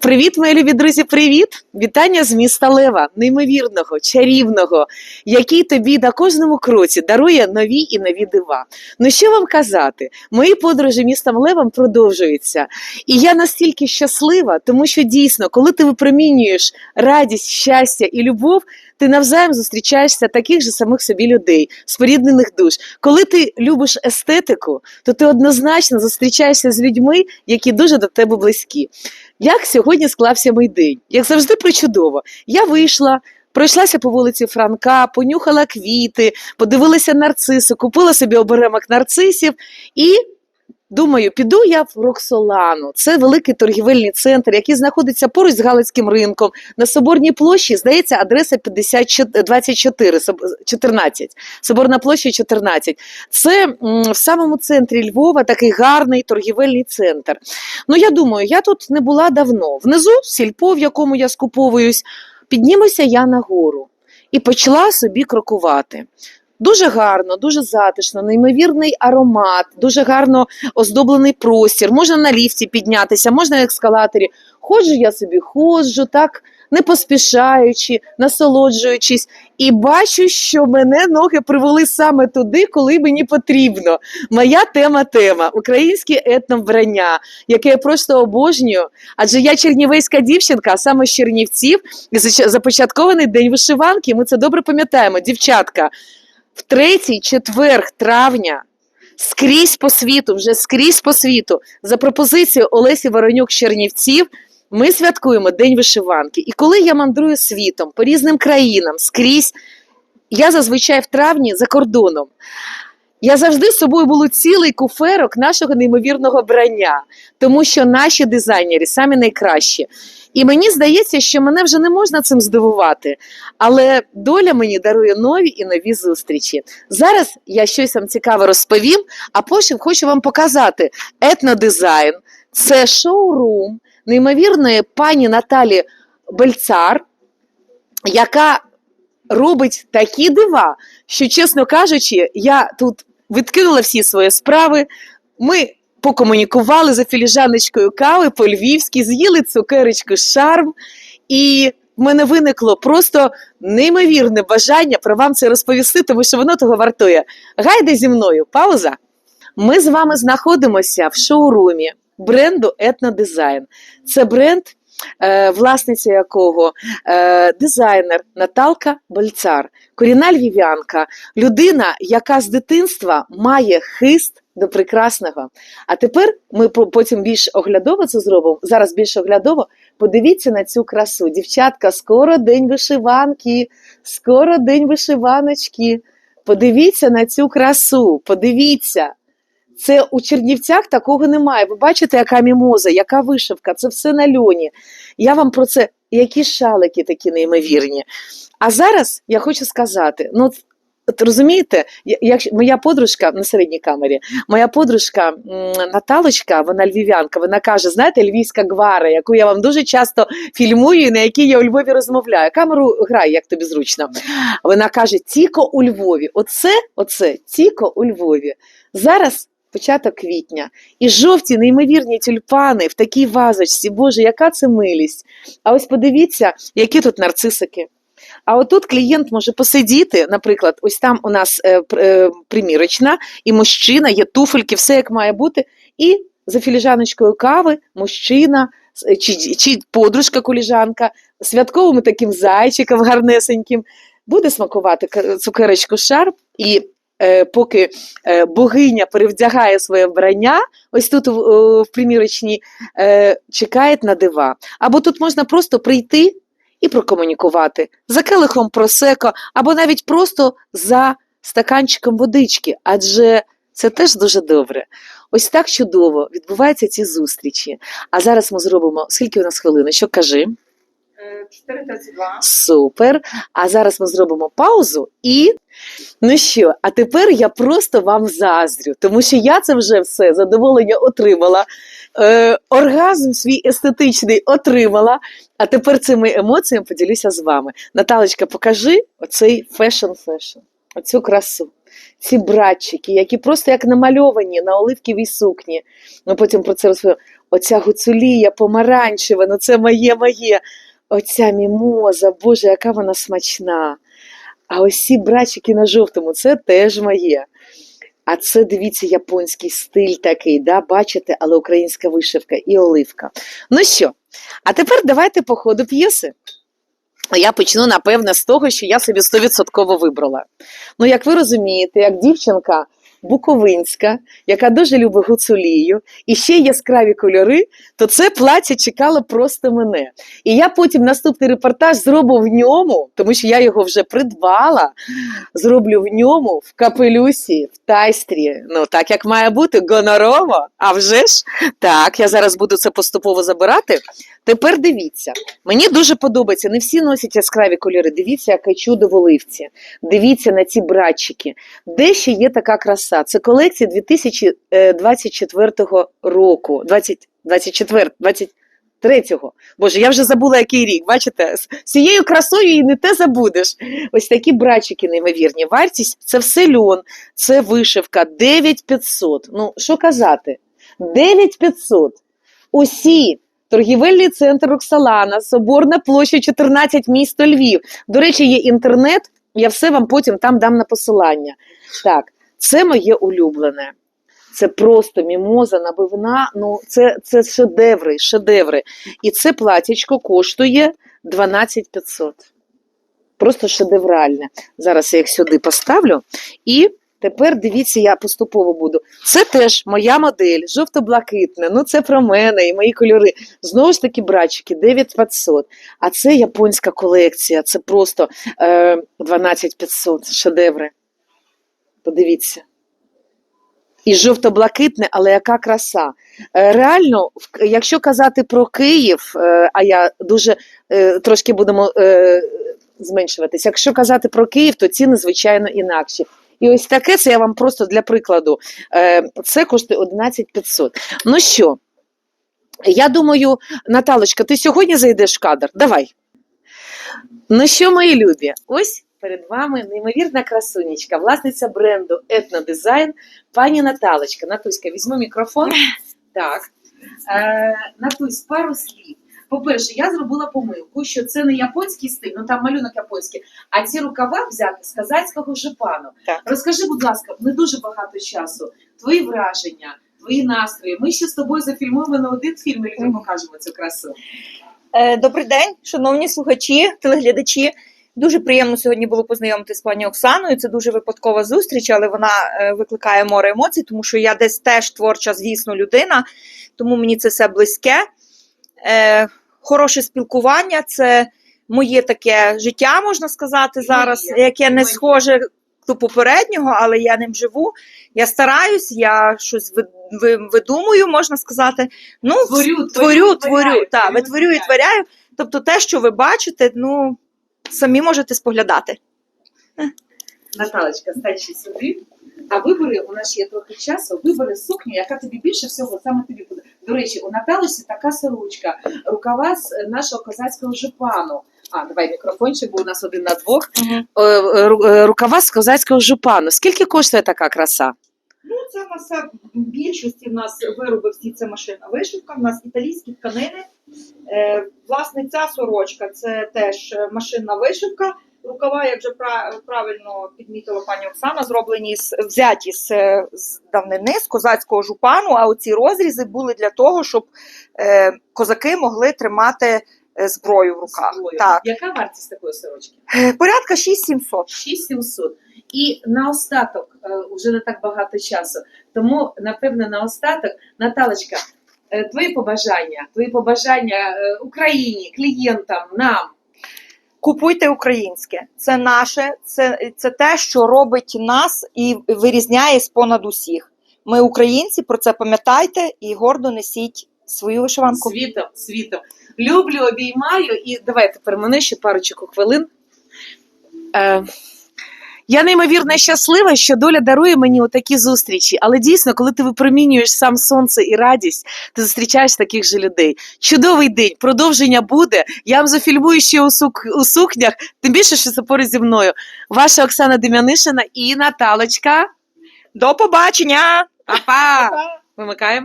Привіт, мої любі друзі! Привіт! Вітання з міста Лева, неймовірного, чарівного, який тобі на кожному кроці дарує нові і нові дива. Ну що вам казати? Мої подорожі містом Левом продовжуються. І я настільки щаслива, тому що дійсно, коли ти випромінюєш радість, щастя і любов, ти навзаєм зустрічаєшся таких же самих собі людей, споріднених душ. Коли ти любиш естетику, то ти однозначно зустрічаєшся з людьми, які дуже до тебе близькі. Як сьогодні склався мій день? Як завжди, причудово. Я вийшла. Пройшлася по вулиці Франка, понюхала квіти, подивилася нарциси, купила собі оберемок нарцисів і думаю, піду я в Роксолану. Це великий торгівельний центр, який знаходиться поруч з Галицьким ринком. На Соборній площі, здається, адреса 54, 24, 14. Соборна площа 14. Це в самому центрі Львова такий гарний торгівельний центр. Ну, я думаю, я тут не була давно. Внизу сільпо, в якому я скуповуюсь, піднімуся я нагору і почала собі крокувати. Дуже гарно, дуже затишно, неймовірний аромат, дуже гарно оздоблений простір. Можна на ліфті піднятися, можна на ескалаторі. Ходжу я собі, ходжу, так не поспішаючи, насолоджуючись, і бачу, що мене ноги привели саме туди, коли мені потрібно. Моя тема тема українське етновбрання, яке я просто обожнюю. Адже я чернівецька дівчинка, а саме з Чернівців, і започаткований день вишиванки. Ми це добре пам'ятаємо, дівчатка. В третій четверг травня. Скрізь по світу, вже скрізь по світу, за пропозицією Олесі Воронюк Чернівців. ми святкуємо День вишиванки. І коли я мандрую світом по різним країнам, скрізь, я зазвичай в травні за кордоном. Я завжди з собою було цілий куферок нашого неймовірного брання, тому що наші дизайнери самі найкращі. І мені здається, що мене вже не можна цим здивувати, але доля мені дарує нові і нові зустрічі. Зараз я щось вам цікаве розповім, а потім хочу вам показати етнодизайн. Це шоурум неймовірної пані Наталі Бельцар, яка робить такі дива, що, чесно кажучи, я тут відкинула всі свої справи. Ми покомунікували за філіжаночкою кави по-львівськи, з'їли цукерочку шарм, і в мене виникло просто неймовірне бажання про вам це розповісти, тому що воно того вартує. Гайде зі мною, пауза. Ми з вами знаходимося в шоурумі бренду Етнодизайн. Це бренд, власниця якого е, дизайнер Наталка Бальцар, корінна львів'янка, людина, яка з дитинства має хист до прекрасного. А тепер ми потім більш оглядово це зробимо. Зараз більш оглядово. Подивіться на цю красу. Дівчатка, скоро день вишиванки, скоро день вишиваночки. Подивіться на цю красу, подивіться. Це у Чернівцях такого немає. Ви бачите, яка мімоза, яка вишивка, це все на льоні. Я вам про це, які шалики такі неймовірні. А зараз я хочу сказати: ну, от розумієте, я- якщо моя подружка на середній камері, моя подружка Наталочка, вона львів'янка, вона каже: знаєте, львівська гвара, яку я вам дуже часто фільмую, і на якій я у Львові розмовляю. Камеру грай, як тобі зручно. Вона каже: Тіко у Львові. Оце, оце, Тіко у Львові. Зараз. Початок квітня, і жовті неймовірні тюльпани в такій вазочці. Боже, яка це милість! А ось подивіться, які тут нарцисики. А отут клієнт може посидіти, наприклад, ось там у нас е, е, примірочна, і мужчина, є туфельки, все як має бути. І за філіжаночкою кави мужчина чи, чи подружка коліжанка святковим таким зайчиком гарнесеньким буде смакувати цукерочку шарп і. Е, Поки е, богиня перевдягає своє вбрання, ось тут в, примірочній е, чекає на дива. Або тут можна просто прийти і прокомунікувати за келихом просеко, або навіть просто за стаканчиком водички, адже це теж дуже добре. Ось так чудово відбуваються ці зустрічі. А зараз ми зробимо скільки у нас хвилиночок, кажи. Е, 4.32. Супер. А зараз ми зробимо паузу і. Ну що, а тепер я просто вам заздрю, тому що я це вже все задоволення отримала. Е, оргазм свій естетичний отримала. А тепер цими емоціями поділюся з вами. Наталочка, покажи оцей фешн-фешн, оцю красу. Ці братчики, які просто як намальовані на оливковій сукні. Ми потім про це розповімо. Оця гуцулія помаранчева, ну це моє моє. Оця мімоза, Боже, яка вона смачна. А ось ці братчики на жовтому, це теж моє. А це дивіться японський стиль такий, да, бачите, але українська вишивка і оливка. Ну що, а тепер давайте по ходу п'єси. Я почну, напевне, з того, що я собі 100% вибрала. Ну, як ви розумієте, як дівчинка буковинська, яка дуже любить гуцулію, і ще яскраві кольори, то це плаття чекало просто мене. І я потім наступний репортаж зроблю в ньому, тому що я його вже придбала. Зроблю в ньому, в капелюсі, в тайстрі. Ну, так як має бути, гонорово. А вже ж так, я зараз буду це поступово забирати. Тепер дивіться, мені дуже подобається. Не всі носять яскраві кольори. Дивіться, яке чудо оливці. Дивіться на ці братчики. Де ще є така краса? Це колекція 2024 року. 20, 24, 23-го. Боже, я вже забула, який рік. Бачите, з цією красою і не те забудеш. Ось такі братчики неймовірні. Вартість це все льон, це вишивка 9500. Ну, що казати? 9500. Усі. Торгівельний центр Роксолана, Соборна площа 14, місто Львів. До речі, є інтернет, я все вам потім там дам на посилання. Так, це моє улюблене. Це просто мімоза, набивна. Ну, це, це шедеври, шедеври. І це платічко коштує 12 500. Просто шедевральне. Зараз я їх сюди поставлю. І тепер дивіться, я поступово буду. Це теж моя модель, жовто-блакитне. Ну, це про мене і мої кольори. Знову ж таки, братчики, 9500. А це японська колекція. Це просто е, 12500 шедеври. Подивіться. І жовто-блакитне, але яка краса. Е, Реально, якщо казати про Київ, е, а я дуже е, трошки будемо зменшуватись. Якщо казати про Київ, то ціни звичайно інакші. І ось таке це я вам просто для прикладу. Це коштує 11 500. Ну що, я думаю, Наталочка, ти сьогодні зайдеш в кадр? Давай. Ну що, мої любі, ось перед вами неймовірна красунечка, власниця бренду Етнодизайн, пані Наталочка. Натуська, візьми мікрофон. Так. Е, Натусь, пару слів. По-перше, я зробила помилку, що це не японський стиль, ну там малюнок японський, а ці рукава взяти з казацького жупану. Так. Розкажи, будь ласка, не дуже багато часу. Твої враження, твої настрої. Ми ще з тобою зафільмуємо на один фільм і людям покажемо цю красу. Е, Добрий день, шановні слухачі, телеглядачі. Дуже приємно сьогодні було познайомитися з пані Оксаною. Це дуже випадкова зустріч, але вона е, викликає море емоцій, тому що я десь теж творча, звісно, людина, тому мені це все близьке. Е, Хороше спілкування це моє таке життя, можна сказати, зараз, яке не схоже до попереднього, але я ним живу. Я стараюсь, я щось ви- ви- видумую, можна сказати. Ну, Творю, творю, творю, творю, витворяю, так, творю, витворю і творяю. Тобто те, що ви бачите, ну самі можете споглядати. Наталочка, ще сюди. А вибери, у нас є трохи часу, вибери сукню, яка тобі більше всього саме тобі буде. До речі, у Наталочці така сорочка, рукава з нашого козацького жупану. А, давай мікрофончик, бо у нас один на двох. Е, Рукава з козацького жупану. Скільки коштує така краса? Це в нас більшості в нас вироби всі це машина вишивка, в нас італійські тканини. Е, власне, ця сорочка це теж машинна вишивка. Рукава, як вже правильно підмітила пані Оксана, зроблені з взяті з, з давнини, з козацького жупану. А оці розрізи були для того, щоб е, козаки могли тримати зброю в руках. Зброю. Так, Яка вартість такої сорочки? Е, порядка 6700. 6700. І наостаток, е, вже не так багато часу. Тому, напевне, наостаток, Наталочка, е, твої побажання, твої побажання е, Україні, клієнтам, нам. Купуйте українське. Це наше, це, це те, що робить нас і вирізняє з понад усіх. Ми українці, про це пам'ятайте і гордо несіть свою вишиванку. Світом, світом. Люблю, обіймаю і давай тепер мене ще парочку хвилин. Е, я неймовірно щаслива, що доля дарує мені отакі зустрічі. Але дійсно, коли ти випромінюєш сам сонце і радість, ти зустрічаєш таких же людей. Чудовий день, продовження буде. Я вам зафільмую ще у, сук, у сукнях, тим більше, що це поруч зі мною. Ваша Оксана Дем'янишина і Наталочка. До побачення! Па-па! Вимикаємо.